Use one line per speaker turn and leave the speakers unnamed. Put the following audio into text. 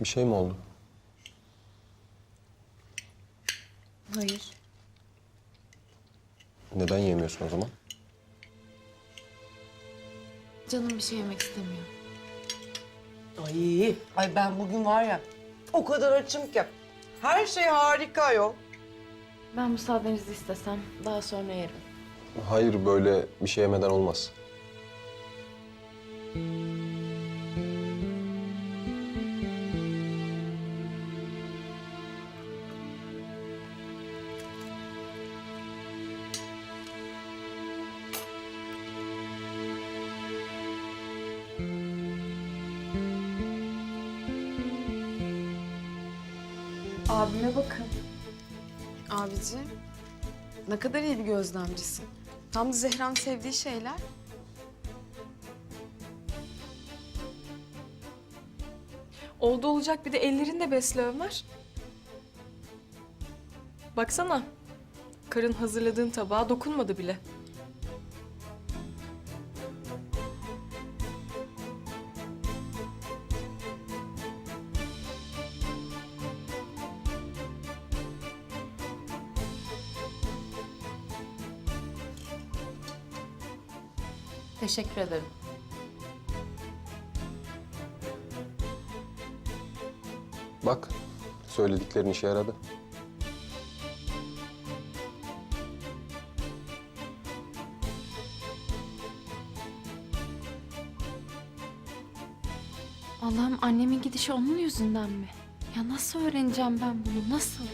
Bir şey mi oldu?
Hayır.
Neden yemiyorsun o zaman?
Canım bir şey yemek istemiyor.
Ay, ay ben bugün var ya o kadar açım ki. Her şey harika yok.
Ben müsaadenizi istesem daha sonra yerim.
Hayır böyle bir şey yemeden olmaz.
Abime bakın. Abici, ne kadar iyi bir gözlemcisin. Tam da Zehra'nın sevdiği şeyler.
Oldu olacak bir de ellerinde besle Ömer. Baksana. Karın hazırladığın tabağa dokunmadı bile.
Teşekkür ederim.
Bak söylediklerin işe yaradı.
Allah'ım annemin gidişi onun yüzünden mi? Ya nasıl öğreneceğim ben bunu? Nasıl?